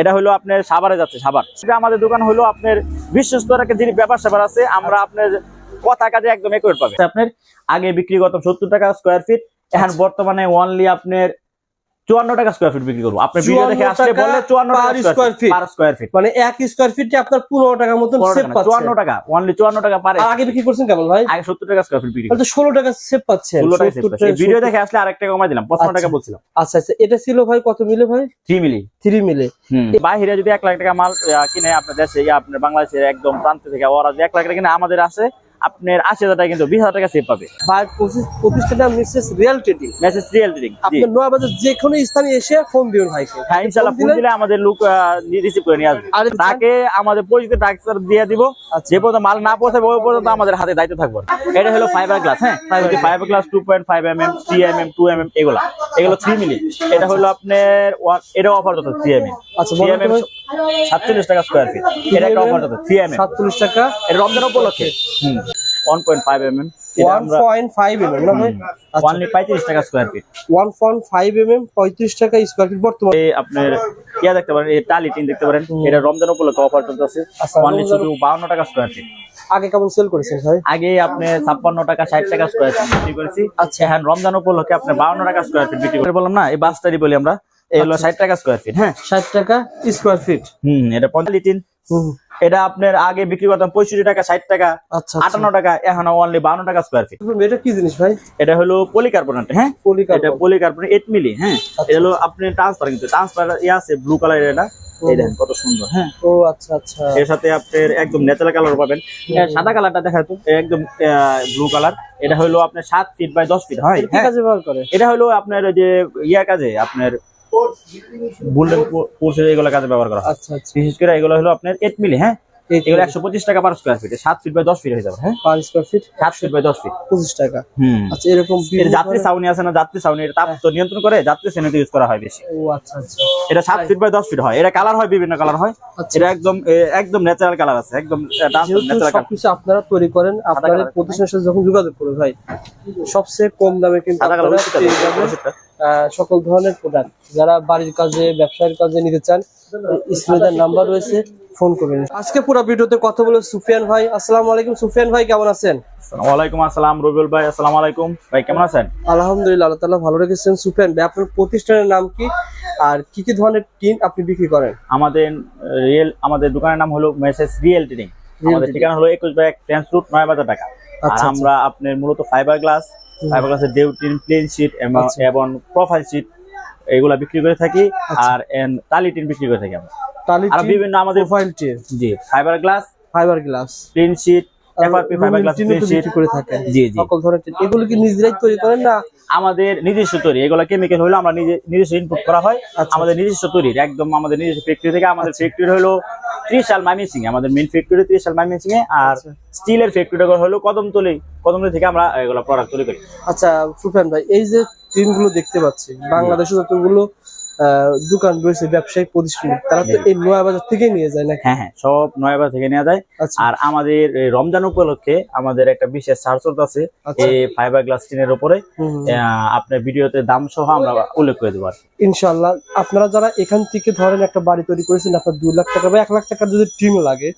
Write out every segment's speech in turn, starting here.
এটা হলো আপনার সাবারে যাচ্ছে সাবার সেটা আমাদের দোকান হলো আপনার বিশ্বস্তর একটা যিনি ব্যাপার স্যাপার আছে, আমরা আপনার কথা কাজে একদম একুরেট পাবে। আপনার আগে বিক্রি করতাম সত্তর টাকা স্কোয়ার ফিট এখন বর্তমানে অনলি আপনার চুয়ান্ন টাকা স্কোয়ার ফিট বিক্রি করব। আপনার ভিডিও দেখে আসলে বললে চুয়ান্ন টাকা। পার স্কোয়ার ফিট মানে এক স্কোয়ার ফিটে আপনার পনেরো টাকার পাচ্ছেন চুয়ান্ন টাকা অনলি চুয়ান্ন টাকা পারে আগে বিক্রি করছেন ভাই? আগে সত্তর টাকা স্কোয়ার ফিট বিক্রি ষোলো টাকা সেভ পাচ্ছেন ষোলো টাকা 70 টাকা, ভিডিও দেখে আসলে আরেক টাকা কমাই দিলাম টাকা আচ্ছা। বলছিলাম। আচ্ছা আচ্ছা এটা ছিল ভাই কত মিলে ভাই? Three milli. থ্রি মিলে। বাইরে যদি এক লাখ টাকা মাল কিনে আপনার দেশে আপনার বাংলাদেশের একদম প্রান্ত থেকে ওরা এক লাখ টাকা কিনে আমাদের আছে আপনার আশি হাজার টাকা কিন্তু বিশ হাজার টাকা সেভ পাবে। ভাই পঁচিশ প্রতিষ্ঠানটা Mrs real trading message real reading আপনার নয় বাজার যে কোনো স্থানে এসে ফোন দিবেন ভাইকে। হ্যাঁ ইনশাল্লাহ ফোন দিলে- আমাদের লোক রিসিভ করে নিয়ে আসবে। তাকে আমাদের পরিচিত ডাক্তার দিয়ে দিব। আচ্ছা। যে পর্যন্ত মাল না পৌঁছাবে ওই পর্যন্ত আমাদের হাতে দায়িত্ব থাকবে। এটা হলো ফাইবার গ্লাস হ্যাঁ? Fibre glass two point five M M three M M two M M এগুলা। এগুলো থ্রি মিলি এটা হলো আপনার এটা অফার যত থ্রি এম এম আচ্ছা, এম এম সাতচল্লিশ টাকা স্কোয়ার ফিট এটা একটা অফার যত থ্রি এম এম সাতচল্লিশ টাকা। এটা রমজান উপলক্ষে। One point five M M one point five M M আচ্ছা। পঁয়ত্রিশ টাকা square feet one point five M M পঁয়ত্রিশ টাকা স্কোয়ার ফিট বর্তমান। আপনার ইয়া দেখতে পারেন এই টালি টিন দেখতে পারেন। এটা রমজান উপলক্ষে অফার চলতেছে। আচ্ছা, শুধু বাউন্ন টাকা স্কোয়ার ফিট আগে কেমন সেল করেছেন ভাই? আগে আপনি ছাপ্পান্ন টাকা ষাট টাকা স্কোয়ার ফিট বিক্রি করেছি। আচ্ছা। হ্যাঁ রমজান উপলক্ষে আপনি টাকা স্কোয়ার ফিট বিক্রি করে বললাম না এই বাসটারই বলি আমরা। এই হলো ষাট টাকা স্কোয়ার ফিট হ্যাঁ ষাট টাকা স্কোয়ার ফিট হুম এটা পঁয়তাল্লিশ টিন। এটা আপনার আগে বিক্রি করতাম পঁয়ষট্টি টাকা ষাট টাকা আচ্ছা আটান্ন টাকা এখন অনলি বাউন্ন টাকা স্কোয়ার ফিট আচ্ছা। এটা কি জিনিস ভাই? এটা হলো পলিকার্বনেট হ্যাঁ। এটা পলিকার্বনেট এইট মিলি হ্যাঁ? এটা হলো আপনি ট্রান্সফার কিন্তু ট্রান্সফার ইয়ে আছে ব্লু কালার এটা। এই দেখেন কত সুন্দর হ্যাঁ? ও আচ্ছা আচ্ছা। এর সাথে আপনার একদম ন্যাচারাল কালার পাবেন। সাদা কালারটা দেখা তো একদম ব্লু কালার এটা হলো আপনার সাত ফিট বাই দশ ফিট হয়। কাজে ব্যবহার করে? এটা হলো আপনার ওই যে ইয়া কাজে আপনার বুলেট এগুলো কাজে ব্যবহার করা আচ্ছা আচ্ছা। বিশেষ করে এগুলো হলো আপনার এইট মিলি হ্যাঁ? এই এগুলো একশো পঁচিশ টাকা পার স্কোয়ার ফিট সাত ফিট বাই দশ ফিট হয়ে যাবে হ্যাঁ? পার স্কোয়ার ফিট সাত ফিট বাই দশ ফিট পঁচিশ টাকা। হুম। আচ্ছা এরকম বিভিন্ন যাত্রী ছাউনি আছে না? যাত্রী ছাউনি এটা তাপ তো নিয়ন্ত্রণ করে যাত্রী ইউজ করা হয় বেশি। ও আচ্ছা আচ্ছা। এটা সাত ফিট বাই দশ ফিট হয়। এটা কালার হয় বিভিন্ন কালার হয়। আচ্ছা। এটা একদম একদম ন্যাচারাল কালার আছে একদম ন্যাচারাল কালার সবকিছু আপনারা তৈরি করেন আপনাদের। প্রতিষ্ঠানের সাথে যখন যোগাযোগ করবে ভাই সবচেয়ে কম দামে কিন্তু আপনারা সকল ধরনের প্রোডাক্ট যারা বাড়ির কাজে ব্যবসায়ের কাজে নিতে চান স্ক্রিনে নাম্বার রয়েছে ফোন করবেন আজকে পুরো ভিডিওতে কথা বলে সুফিয়ান ভাই। আসসালামু আলাইকুম সুফিয়ান ভাই কেমন আছেন? ওয়ালাইকুম আসসালাম রবিউল ভাই আসসালামু আলাইকুম। ভাই কেমন আছেন? আলহামদুলিল্লাহ আল্লাহ তাআলা ভালো রেখেছেন। সুফিয়ান ভাই আপনার প্রতিষ্ঠানের নাম কি? আর কি কি ধরনের টিন আপনি বিক্রি করেন? আমাদের রিয়েল আমাদের দোকানের নাম হলো মেসেজ রিয়েল ট্রেডিং আমাদের ঠিকানা হলো একুশ বাই এক ফ্রেন্স রুট নয় বাজার টাকা আর আচ্ছা, আমরা আপনার মূলত ফাইবার গ্লাস ফাইবার কাছে ডেউটিন প্লেন শিট আচ্ছা। এবং প্রোফাইল শিট এগুলা বিক্রি করে থাকি আর টালি টিন বিক্রি করে থাকি আমরা। আর বিভিন্ন আমাদের প্রোফাইল শীট জি fibre glass fibre glass plain sheet FRP করে জি জি। সকল ধরনের এগুলো কি নিজেরাই তৈরি করেন না? আমাদের নিজস্ব তৈরি। এগুলো কেমিক্যাল হলো আমরা নিজে নিজস্ব ইনপুট করা হয়। আচ্ছা। আমাদের নিজস্ব তৈরি। একদম আমাদের নিজস্ব ফ্যাক্টরি থেকে আমাদের ফ্যাক্টরি হলো ত্রিশাল মাইমিসিং আমাদের মেন ফ্যাক্টরি ত্রিশাল মাইমিসিং এ আর আচ্ছা। স্টিলের ফ্যাক্টরিটা হলো কদমতলি কদমতলি থেকে আমরা এগুলো প্রোডাক্ট তৈরি করি। আচ্ছা সুফিয়ান ভাই এই যে টিনগুলো দেখতে পাচ্ছি বাংলাদেশে যতগুলো দোকান রয়েছে ব্যবসায়িক প্রতিষ্ঠান। তারা তো এই নোয়া বাজার থেকে নিয়ে যায় নাকি? হ্যাঁ হ্যাঁ সব নয়াবার থেকে নেওয়া যায়। আচ্ছা। আর আমাদের রমজান উপলক্ষে আমাদের একটা বিশেষ ছাড় চলতেছে আচ্ছা। এই ফাইবার গ্লাস টিনের উপরে। আপনার ভিডিওতে দাম সহ আমরা উল্লেখ করে দেবো ইনশাল্লাহ আপনারা যারা এখান থেকে ধরেন একটা বাড়ি তৈরি করেছেন আপনার দুই লাখ টাকা বা এক লাখ টাকার যদি টিন লাগে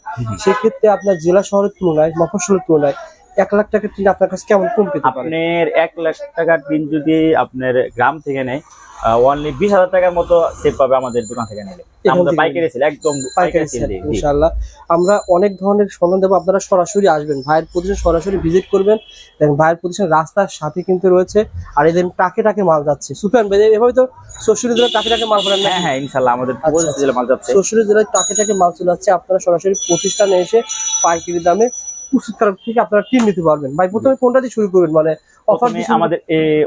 সেক্ষেত্রে আপনার জেলা শহরের তুলনায় মফস্বলের তুলনায় এক লাখ টাকার টিন আপনার কাছে কেমন কম পেতে আপনার এক লাখ টাকার টিন যদি আপনার গ্রাম থেকে নেয় অনলি বিশ হাজার টাকার মতো সেভ পাবে আমাদের দোকান থেকে নিলে। আমাদের পাইকারি সেল একদম পাইকারি সেল, আমরা অনেক ধরনের সন্ধান দেবো আপনারা সরাসরি আসবেন ভাইয়ের প্রতিষ্ঠান সরাসরি ভিজিট করবেন। দেখেন ভাইয়ের প্রতিষ্ঠান রাস্তার সাথে কিন্তু রয়েছে আর এদের টাকে টাকে মাল যাচ্ছে। সুফিয়ান ভাই এভাবে তো শ্বশুরের জেলায় টাকে টাকে মাল করেন না হ্যাঁ হ্যাঁ ইনশাল্লাহ আমাদের আচ্ছা, পঁচিশ মাল যাচ্ছে। শ্বশুরের জেলায় টাকে টাকে মাল চলে যাচ্ছে আপনারা সরাসরি প্রতিষ্ঠানে এসে পাইকারি দামে থেকে আপনারা নিতে পারবেন। ভাই প্রথমে কোনটা দিয়ে শুরু করবেন? মানে অফার প্রথমে আমাদের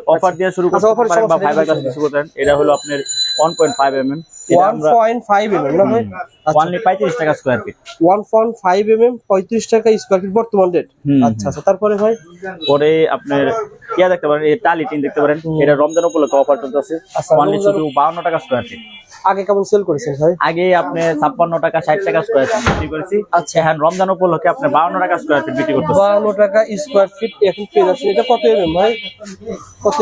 অফার দিয়ে শুরু আচ্ছা, করতে পারেন বা ফাইবার গ্লাস শুরু করতে এটা হলো আপনার এম এম ভাই আচ্ছা। অনলি টাকা স্কোয়ার ফিট স্কোয়ার ফিট বর্তমান রেট আচ্ছা আচ্ছা। তারপরে ভাই? পরে আপনার ইয়া দেখতে পারেন এই টালি টিন দেখতে পারেন। এটা রমজান উপলক্ষে অফার চলতেছে। আচ্ছা, অনলি শুধু বাউন্ন টাকা স্কোয়ার ফিট আগে কেমন সেল করেছেন ভাই? আগে আপনি ছাপ্পান্ন টাকা ষাট টাকা স্কোয়ার ফিট বিক্রি করেছি। আচ্ছা। হ্যাঁ রমজান উপলক্ষে আপনি বাউন্ন টাকা স্কোয়ার ফিট বিক্রি করতেছেন। বাহান্ন টাকা স্কোয়ার ফিট এখন পেয়ে যাচ্ছেন। এটা কত এম এম ভাই? কত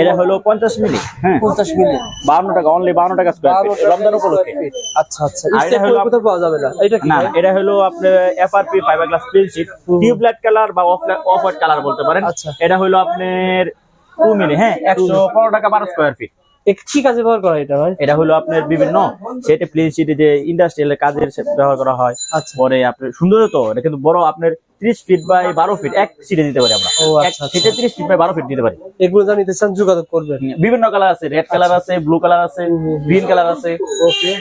এটা হলো পঞ্চাশ মিলি। হ্যাঁ। পঞ্চাশ মিলি। বাউন্ন টাকা অনলি বাউন্ন টাকা স্কোয়ার ফিট রমজান উপলক্ষে। আচ্ছা আচ্ছা। এটা হলো কোথাও পাওয়া যাবে না। এটা কি না? এটা হলো আপনার FRP fibre glass plain sheet tubelight colour বা অফ অফ হোয়াইট কালার বলতে পারেন। আচ্ছা। এটা হলো আপনার টু মিলি হ্যাঁ একশো পনেরো টাকা বারো স্কোয়ার ফিট কি কাজে ব্যবহার করা এটা ভাই? এটা হলো আপনার বিভিন্ন সেটা প্লেন ইন্ডাস্ট্রিয়াল কাজের ব্যবহার করা হয়। আচ্ছা। পরে আপনার সুন্দর তো এটা কিন্তু বড় আপনার ত্রিশ ফিট বাই বারো ফিট এক সিটে দিতে পারি আমরা। এক আচ্ছা, আচ্ছা। সিটে ফিট বাই ফিট দিতে পারি। এগুলো যা নিতে চান যোগাযোগ করবেন। বিভিন্ন কালার আছে রেড কালার আছে ব্লু কালার আছে গ্রিন কালার আছে। ওকে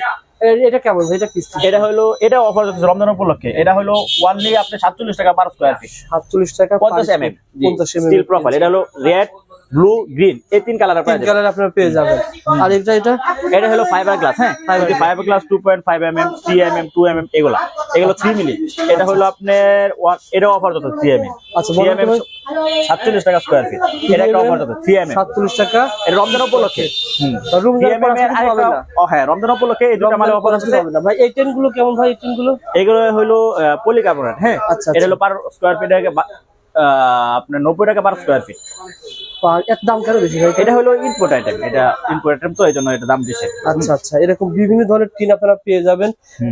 এটা কেমন এটা কিস্তি এটা হলো এটা অফার চলছে রমজান উপলক্ষে। এটা হলো ওয়ানলি আপনি টাকা পার স্কোয়ার ফিট সাতচল্লিশ টাকা স্টিল প্রোফাইল এটা হলো রেড ব্লু গ্রিন এই তিন কালার তিন কালার আপনারা পেয়ে যাবেন। আর এটা এটা? এটা হলো ফাইবার গ্লাস হ্যাঁ? Fibre glass two point five M M three M M two M M এগুলা। এগুলো থ্রি মিলি এটা হলো আপনার এটা অফার যত থ্রি এম এম আচ্ছা, থ্রি বলেন এম তো এম সাতচল্লিশ টাকা স্কোয়ার ফিট এটা একটা অফার যত থ্রি এম এম সাতচল্লিশ টাকা। এটা রমজান উপলক্ষে। হুম। এর আরেকটা ও হ্যাঁ রমজান উপলক্ষে এই দুটো মালে অফার আছে ভাই এই টেনগুলো কেমন ভাই এই টেনগুলো এগুলো হলো পলিকার্বনেট হ্যাঁ? আচ্ছা, এটা হলো পার স্কোয়ার ফিট আপনার নব্বই টাকা পার স্কোয়ার ফিট এর দাম কেন বেশি ভাই? এটা হলো আইটেম এটা আইটেম তো এটা দাম বেশি। আচ্ছা আচ্ছা এরকম বিভিন্ন ধরনের টিন আপনারা পেয়ে যাবেন।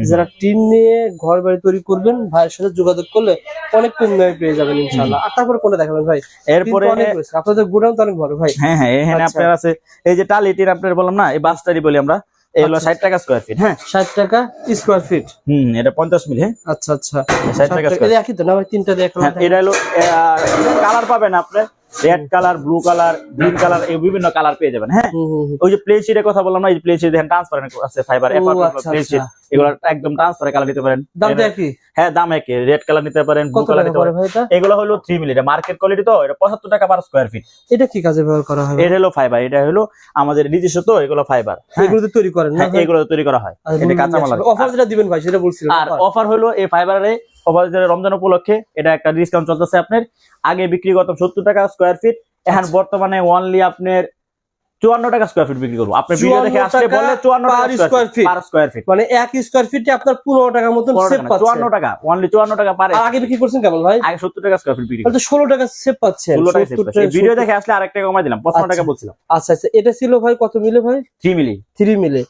যারা টিন নিয়ে ঘর বাড়ি তৈরি করবেন ভাইয়ের সাথে যোগাযোগ করলে অনেক কম দামে পেয়ে যাবেন ইনশাআল্লাহ। আর তারপরে কোনটা দেখাবেন ভাই? এরপরে অনেক রয়েছে। আপনাদের গোডাউন তো অনেক বড় ভাই। হ্যাঁ হ্যাঁ এখানে আচ্ছা। আপনার আছে এই যে টালি টিন আপনার বললাম না এই বাসটারি বলি আমরা। এই হলো আচ্ছা। ষাট টাকা স্কোয়ার ফিট হ্যাঁ? ষাট টাকা স্কোয়ার ফিট হুম এটা মিলি হ্যাঁ? আচ্ছা আচ্ছা। ষাট টাকা এটা একই তো না ভাই? তিনটা দিয়ে হ্যাঁ, এটা হলো কালার পাবেন আপনি। Red colour blue colour green colour এই বিভিন্ন কালার পেয়ে যাবেন হ্যাঁ। ওই যে প্লেসিটের কথা বললাম না এই শিট দেখেন ট্রান্সপারেন্ট আছে ফাইবার এফআর প্লেসিট শিট। এগুলো একদম ট্রান্সপারেন্ট কালার নিতে পারেন। দাম একই। হ্যাঁ দাম একই। রেড কালার নিতে পারেন ব্লু কালার নিতে পারেন। এগুলো হলো থ্রি মিলি এটা মার্কেট কোয়ালিটি তো এটা পঁচাত্তর টাকা পার স্কোয়ার ফিট এটা কি কাজে ব্যবহার করা হয়। এটা হলো ফাইবার এটা হলো আমাদের নিজস্ব তো এগুলো ফাইবার এগুলো তো তৈরি করেন না হ্যাঁ এগুলো তৈরি করা হয়। এটা কাঁচামাল আর কি। অফার যেটা দিবেন ভাই সেটা বলছিলাম আর অফার হলো এই ফাইবারে অফার রমজান উপলক্ষে এটা একটা ডিসকাউন্ট চলতেছে আপনার। আগে বিক্রি করতাম সত্তর টাকা স্কোয়ার ফিট এখন আচ্ছা। বর্তমানে অনলি আপনার চুয়ান্ন টাকা স্কোয়ার ফিট বিক্রি করব। আপনি ভিডিও দেখে আসলে বললে চুয়ান্ন টাকা square feet per square feet মানে এক স্কোয়ার ফিটে আপনার পনেরো টাকার মতন সেভ পাচ্ছেন চুয়ান্ন টাকা অনলি চুয়ান্ন টাকা পারে আগে বিক্রি করছেন কেমন ভাই? আগে সত্তর টাকা স্কোয়ার ফিট বিক্রি তাহলে ষোলো টাকা সেভ পাচ্ছেন ষোলো টাকা ভিডিও দেখে আসলে আরেক টাকা কমাই দিলাম পঁচপান্ন টাকা আচ্ছা। বলছিলাম। আচ্ছা আচ্ছা এটা ছিল ভাই কত মিলে ভাই? Three milli. থ্রি মিলে।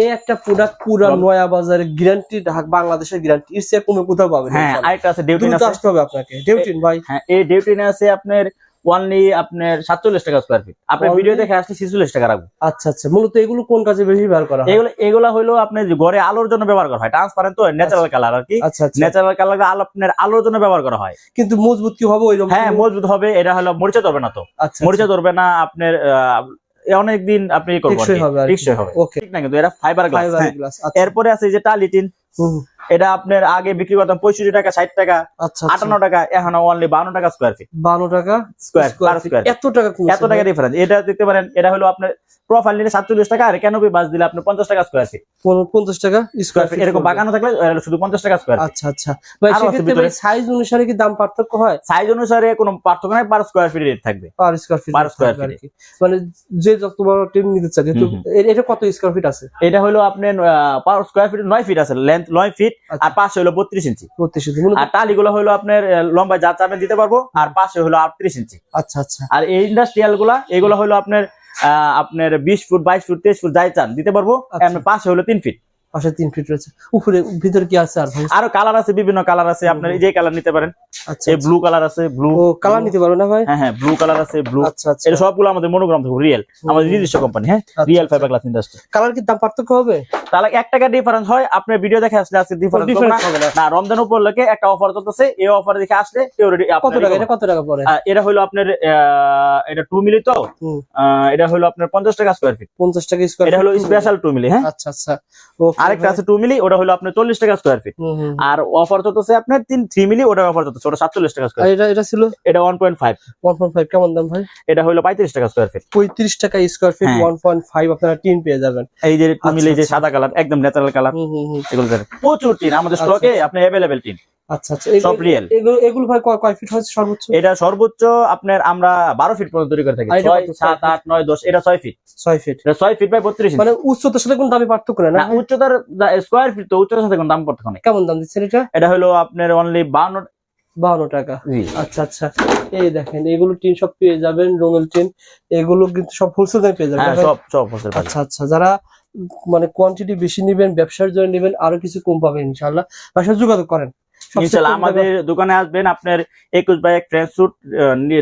এই একটা প্রোডাক্ট পুরা নয়া বাজারে গ্যারান্টি ঢাক বাংলাদেশের গ্যারান্টি এর চেয়ে কমে কোথাও পাবেন হ্যাঁ। আরেকটা আছে ডিউটিন আসতে হবে আপনাকে। ডেউটিন ভাই। হ্যাঁ এই ডিউটিনে আছে আপনার অনলি আপনার সাতচল্লিশ টাকা স্কোয়ার ফিট আপনার ভিডিও দেখে আসলে ছিচল্লিশ টাকা রাখব। আচ্ছা আচ্ছা। মূলত এগুলো কোন কাজে বেশি ব্যবহার করা হয়? এগুলো এগুলো হলো আপনার ঘরে আলোর জন্য ব্যবহার করা হয়। ট্রান্সপারেন্ট তো ন্যাচারাল কালার আর কি। আচ্ছা আচ্ছা। ন্যাচারাল কালার আলো আপনার আলোর জন্য ব্যবহার করা হয়। কিন্তু মজবুত কি হবে ওইরকম হ্যাঁ মজবুত হবে। এটা হলো মরিচা ধরবে না তো। আচ্ছা মরিচা ধরবে না আপনার অনেক দিন আপনি টেকসই হবে ওকে ঠিক না কিন্তু এটা ফাইবার গ্লাস আচ্ছা। এরপরে আছে যে টালিটিন। এটা আপনার আগে বিক্রি করতাম পঁয়ষট্টি টাকা ষাট টাকা আচ্ছা আটান্ন টাকা এখন অনলি বান্ন টাকা স্কোয়ার ফিট বারো টাকা স্কোয়ার পার। স্কোয়ার এত টাকা এত টাকা ডিফারেন্স এটা দেখতে পারেন এটা হলো আপনার প্রোফাইল নিলে সাতচল্লিশ টাকা আর ক্যানোপি বাস দিলে আপনার পঞ্চাশ টাকা স্কোয়ার ফিট পঞ্চাশ টাকা স্কোয়ার স্কোয়ার ফিট এরকম বাগানো থাকলে শুধু পঞ্চাশ টাকা স্কোয়ার আচ্ছা আচ্ছা। সাইজ অনুসারে কি দাম পার্থক্য হয়? সাইজ অনুসারে কোনো পার্থক্য নাই পার স্কোয়ার ফিট রেট থাকবে। Per square feet Per square feet। মানে যে যত বড় টিম নিতে চায় এটা কত স্কোয়ার ফিট আছে? এটা হলো আপনার পার স্কোয়ার ফিট নয় ফিট আছে লেন্থ নয় ফিট আচ্ছা। আর পাশে হলো বত্রিশ ইঞ্চি। বত্রিশ ইঞ্চি। আর টালিগুলো হলো আপনার লম্বা যা চাপে দিতে পারব আর পাশে হলো আটত্রিশ ইঞ্চি। আচ্ছা আচ্ছা। আর এই ইন্ডাস্ট্রিয়ালগুলা এগুলো হলো আপনার আহ, আপনার বিশ ফুট বাইশ ফুট তেইশ ফুট যাই চান দিতে পারব। আচ্ছা। আপনার পাশে হলো তিন ফিট পাশে তিন ফিট রয়েছে। উপরে ভিতরে কি আছে আর ভাই? আরও কালার আছে বিভিন্ন কালার আছে। আপনার এই যে কালার নিতে পারেন। আচ্ছা এই ব্লু কালার আছে ব্লু ও কালার নিতে পারো না ভাই? হ্যাঁ হ্যাঁ ব্লু কালার আছে ব্লু আচ্ছা আচ্ছা। এটা সবগুলো আমাদের মনোগ্রাম থেকে রিয়েল আমাদের নিজস্ব কোম্পানি হ্যাঁ? আচ্ছা, রিয়েল আচ্ছা। ফাইবার গ্লাস ইন্ডাস্ট্রি কালার কি দাম পার্থক্য হবে? তাহলে এক টাকা ডিফারেন্স হয় আপনার ভিডিও দেখে আসলে আজকে ডিফারেন্স হবে না। না। রমজান উপলক্ষে একটা অফার চলতেছে এই অফার দেখে আসলে কত টাকা এটা কত টাকা পড়ে? এটা হলো আপনার এটা টু মিলি তো? এটা হলো আপনার পঞ্চাশ টাকা স্কোয়ার ফিট পঞ্চাশ টাকা স্কোয়ার এটা হলো স্পেশাল টু মিলি হ্যাঁ? আচ্ছা আচ্ছা। আরেকটা আছে টু মিলি ওটা হলো আপনার চল্লিশ টাকা স্কোয়ার ফিট। আর অফার চলতেছে আপনার তিন থ্রি মিলি ওটা অফার চলতেছে ওটা সাতচল্লিশ টাকা স্কোয়ার এটা এটা ছিল? এটা one point five one point five কেমন দাম ভাই? এটা হলো পঁয়ত্রিশ টাকা স্কোয়ার ফিট পঁয়ত্রিশ টাকা square feet. One point five আপনারা টিন পেয়ে যাবেন। এই যে টু মিলি যে আচ্ছা। সাদা কালার একদম ন্যাচারাল কালার। এগুলো প্রচুর টিন আমাদের আচ্ছা, স্টকে আপনি অ্যাভেলেবেল টিন আচ্ছা আচ্ছা এগুলো- সব real। এগুলো এগুলো ভাই কয় কয় ফিট হয়েছে সর্বোচ্চ? এটা সর্বোচ্চ আপনার আমরা বারো ফিট পর্যন্ত তৈরি করে থাকি। এটা ফিট ফিট এটা ফিট বাই মানে উচ্চতার সাথে কোনো দামি পার্থক্য না না উচ্চতার স্কোয়ার ফিট তো উচ্চতার সাথে কোনো দাম নেই। কেমন দাম দিচ্ছেন এটা? এটা হলো আপনার অনলি বাহান্ন টাকা। আচ্ছা আচ্ছা। এই দেখেন এগুলো টিন সব পেয়ে যাবেন টিন। এগুলো কিন্তু সব হোলসেল দামে পেয়ে যাবেন হ্যাঁ ভাই? সব সব আচ্ছা আচ্ছা যারা মানে কোয়ান্টিটি বেশি নেবেন ব্যবসার জন্য নেবেন আরও কিছু কম পাবেন ইনশাল্লাহ তার সাথে যোগাযোগ করেন। ইনশাল্লাহ আমাদের দোকানে আসবেন আপনার একুশ বাই এক friend suit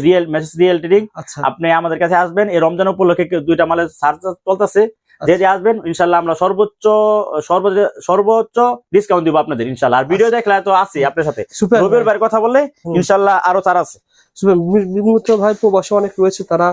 real message real trading আচ্ছা আপনি আমাদের কাছে আসবেন এই রমজান উপলক্ষে দুইটা মালের সার্চ চলতেছে যে যে আসবেন ইনশাল্লাহ আমরা সর্বোচ্চ সর্বোচ্চ ডিসকাউন্ট দিব আপনাদের ইনশাল্লাহ আর ভিডিও দেখলে তো আছি আপনার সাথে সুপার রবির বাইরে কথা বললে ইনশাল্লাহ আরও ছাড় আছে ভাই প্রবাসী অনেক রয়েছে তারা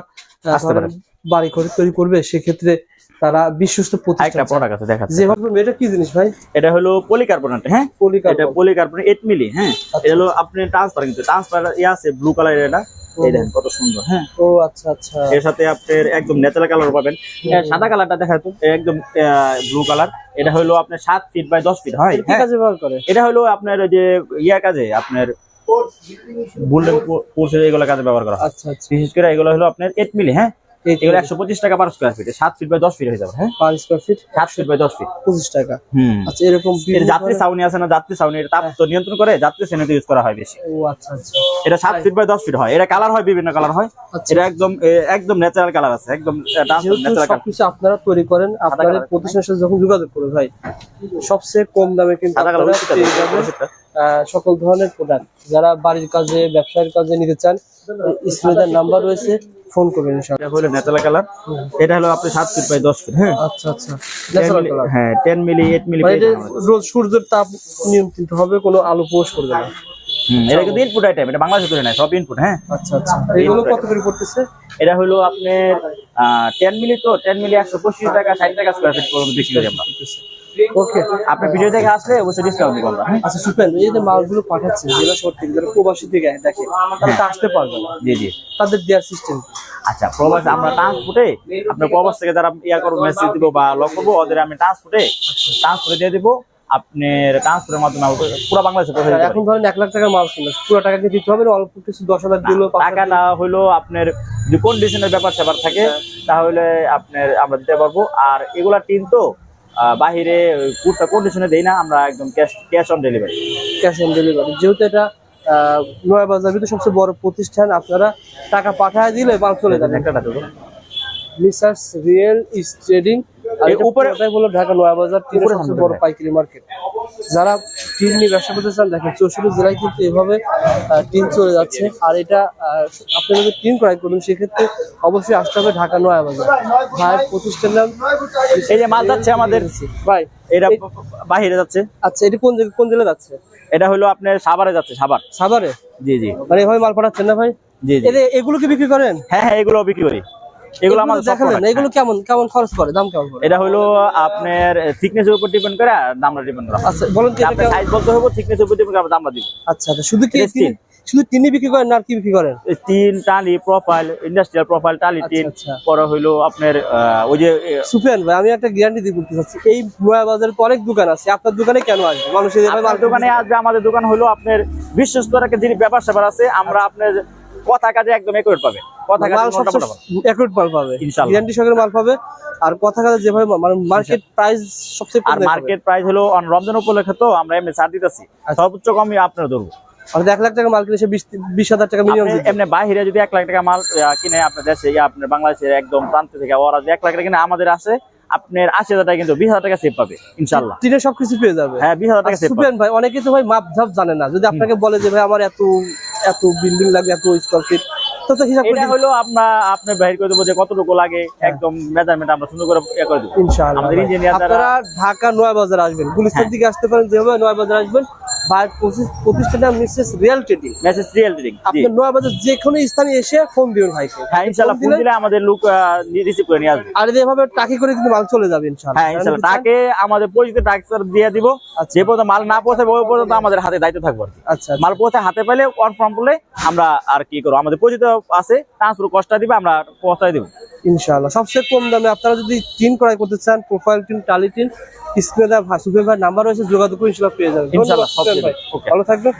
বাড়ি ঘরে তৈরি করবে সেক্ষেত্রে তারা বিশ্বস্ত প্রতিষ্ঠান প্রোডাক্ট আছে দেখাচ্ছে। যেভাবে এটা কি জিনিস ভাই? এটা হলো পলিকার্বনেট হ্যাঁ? এটা পলিকার্বনেট মিলি হ্যাঁ? আচ্ছা। এটা হলো আপনি ট্রান্সফার কিন্তু ট্রান্সফার ইয়ে আছে ব্লু কালার এটা। এই দেখেন কত সুন্দর হ্যাঁ? ও আচ্ছা আচ্ছা। এর সাথে আপনার একদম ন্যাচারাল কালার পাবেন। সাদা কালারটা দেখায় তো একদম ব্লু কালার এটা হলো আপনার সাত ফিট বাই ফিট হয় কি কাজে ব্যবহার করে? এটা হলো আপনার ওই যে ইয়া কাজে আপনার এগুলো কাজে ব্যবহার করা আচ্ছা আচ্ছা। বিশেষ করে এগুলো হলো আপনার এইট মিলি হ্যাঁ? এগুলো একশো পঁচিশ টাকা পার স্কোয়ার ফিট সাত ফিট বাই দশ ফিট হয়ে যাবে হ্যাঁ? পার স্কোয়ার ফিট সাত ফিট বাই দশ ফিট পঁচিশ টাকা। হুম। আচ্ছা এরকম যাত্রী ধরনের- আছে না যাত্রী ছাউনি এটা তাপ তো নিয়ন্ত্রণ করে যাত্রী শ্রেণীতে ইউজ করা হয় বেশি। ও আচ্ছা আচ্ছা। এটা সাত ফিট বাই দশ ফিট হয়। এটা কালার হয় বিভিন্ন কালার হয়। আচ্ছা। এটা একদম একদম ন্যাচারাল কালার আছে একদম যেহেতু ন্যাচারাল কালার সবকিছু আপনারা তৈরি করেন আপনাদের কালার। প্রতিষ্ঠানের সাথে যখন যোগাযোগ করবে ভাই সবচেয়ে কম দামে কিন্তু সকল ধরনের প্রোডাক্ট যারা বাড়ির কাজে ব্যবসার কাজে নিতে চান নাম্বার রয়েছে। ফোন করবেন ইনশাআল্লাহ। এটা হলো ন্যাচারাল কালার। এটা হলো আপনি সাত ফিট বাই দশ ফিট হ্যাঁ? আচ্ছা আচ্ছা। Natural colour. হ্যাঁ টেন মিলি এইট মিলি এটা রোজ সূর্যের তাপ নিয়ন্ত্রিত হবে কোনো আলো প্রবেশ করবে না। এটা কিন্তু ইনপুট আইটেম এটা বাংলাদেশে তৈরি নাই সব ইনপুট হ্যাঁ? আচ্ছা আচ্ছা। এগুলো কত করে পড়তেছে? এটা হলো আপনার টেন মিলি তো টেন মিলি একশো পঁচিশ টাকা ষাট টাকা স্কোয়ার ফিট পর্যন্ত বিক্রি করি আমরা। ওকে আপনি ভিডিও দেখে আসলে অবশ্যই ডিসকাউন্ট দিব আমরা। হ্যাঁ? আচ্ছা সুপেন এই যে মালগুলো পাঠাচ্ছেন থেকে যারা প্রবাসী থেকে দেখে তারা তো আসতে পারবে না। জি জি। তাদের দেওয়ার সিস্টেম আচ্ছা প্রবাস আমরা ট্রান্সপোর্টে আপনার প্রবাস থেকে যারা ইয়া করব মেসেজ দিব বা লক করব ওদের আমি ট্রান্সপোর্টে ট্রান্সপোর্টে দিয়ে দিব। আপনার ট্রান্সপোর্টের মাধ্যমে পুরো বাংলাদেশে পৌঁছে এখন ধরেন এক লাখ টাকার মাল কিনলো পুরো টাকা দিতে হবে না অল্প কিছু দশ হাজার দিলো টাকাটা হলো আপনার যে কন্ডিশনের ব্যাপার স্যাপার থাকে তাহলে আপনার আমরা দিতে পারব। আর এগুলা টিন তো বাহিরে কুর্তা কন্ডিশনে দেই না আমরা একদম cash cash on delivery cash on delivery যেহেতু এটা আহ, নয়া বাজার ভিতরে সবচেয়ে বড় প্রতিষ্ঠান আপনারা টাকা পাঠায় দিলে মাল চলে যাবে। একটা টাকা। মিসার্স রিয়েল ইস উপরে- পুরোটাই হলো ঢাকা নয়া টিনের সবচেয়ে বড় পাইকারি মার্কেট। যারা টিন নিয়ে ব্যবসা করতে চান দেখেন চৌষট্টি জেলায় কিন্তু এভাবে টিন চলে যাচ্ছে। আর এটা আপনি যদি টিন ক্রয় করবেন সেক্ষেত্রে অবশ্যই আসতে হবে ঢাকা নয়া বাজার। ভাইয়ের প্রতিষ্ঠান নাম এই যে মাল যাচ্ছে আমাদের। ভাই এটা বাহিরে যাচ্ছে। আচ্ছা এটা কোন কোন জেলা যাচ্ছে? এটা হলো আপনার সাভারে যাচ্ছে সাভার। সাভারে? জি জি। মানে এভাবে মাল পাঠাচ্ছেন না ভাই? জি জি। এগুলো কি বিক্রি করেন? হ্যাঁ হ্যাঁ এগুলো বিক্রি করি। এগুলো আমাদের সব দেখালেন এগুলো কেমন কেমন খরচ করে দাম কেমন এটা হলো আপনার থিকনেসের উপর ডিপেন্ড করে দামটা ডিপেন্ড করা। আচ্ছা বলেন আপনার কেমন? সাইজ বলতে হবে থিকনেসের উপর ডিপেন্ড করে দামটা দিব। আচ্ছা আচ্ছা শুধু কি তিনি- শুধু বিক্রি করেন আর কি বিক্রি করেন? টিন টালি প্রোফাইল ইন্ডাস্ট্রিয়াল প্রোফাইল টালি টিন। আচ্ছা। পরে হইল আপনার ওই যে সুফিয়ান ভাই আমি একটা গ্যারান্টি দিয়ে বলতে চাচ্ছি এই নয়া বাজারে তো অনেক দোকান আছে আপনার দোকানে কেন আসবে? মানুষের দোকানে আসবে আমাদের দোকান হলো আপনার বিশ্বস্ত একটা যিনি ব্যাপার স্যাপার আছে আমরা আপনার কথা কাজে একদম একুরেট পাবে। কথা কাজে মাল পাবে। ইনশাআল্লাহ। গ্যারান্টি সহকারে মাল পাবে। আর কথা কথা যেভাবে মানে মার্কেট প্রাইস সবচেয়ে আর মার্কেট প্রাইস হলো অন রমজান উপলক্ষে তো আমরা এমনি ছাড় দিতেছি। আচ্ছা। সর্বোচ্চ কমই আপনার ধরবো। আর এক লাখ টাকা মাল কিনে বিশ হাজার টাকা মিনিমাম এমনি যদি এক লাখ টাকা মাল কিনে আপনার দেশে আপনার বাংলাদেশের একদম প্রান্ত থেকে ওরা যদি এক লাখ টাকা কিনে আমাদের আছে আপনার আশি হাজার টাকা কিন্তু বিশ হাজার টাকা সেভ পাবে ইনশাল্লাহ টিনের সবকিছু পেয়ে যাবে। হ্যাঁ বিশ হাজার টাকা সেভ ভাই অনেকে তো ভাই মাপ ঝাপ জানে না। যদি আপনাকে বলে যে ভাই আমার এত এত বিল্ডিং লাগবে এত স্কোয়ার ফিট তো তো হিসাব করে এটা হলো আমরা আপনি বাহির করে দেবো যে কতটুকু লাগে একদম মেজারমেন্ট আমরা সুন্দর করে ইয়ে করে দেবো। ইনশাআল্লাহ আপনারা ঢাকা নয় বাজার আসবেন। গুলিস্তান থেকে আসতে পারেন যেভাবে নয় বাজার আসবেন মিসেস রিয়েল ট্রেডিং যে কোনো স্থানে এসে ফোন দিবেন ভাইকে। হ্যাঁ ফোন দিলে- আমাদের লোক রিসিভ করে নিয়ে আসবে। আর এভাবে টাকি করে কিন্তু মাল চলে যাবে ইনশাআল্লাহ হ্যাঁ আমাদের পরিচিত ডাক্তার দিয়ে দিব। আচ্ছা। যে পর্যন্ত মাল না পৌঁছাবে ওই পর্যন্ত আমাদের হাতে দায়িত্ব থাকবে কি। আচ্ছা মাল পৌঁছে হাতে পেলে কনফার্ম করলে আমরা আর কি করব। আমাদের পরিচিত আছে ট্রান্সফার কষ্ট দিবে আমরা পৌঁছাই দিব। ইনশাআল্লাহ সবচেয়ে কম দামে আপনারা যদি টিন ক্রয় করতে চান প্রোফাইল টিন টালি টিন স্ক্রিনে দেওয়া নাম্বার রয়েছে যোগাযোগ করে ইনশাআল্লাহ পেয়ে যাবেন ইনশাআল্লাহ. ভালো থাকবেন।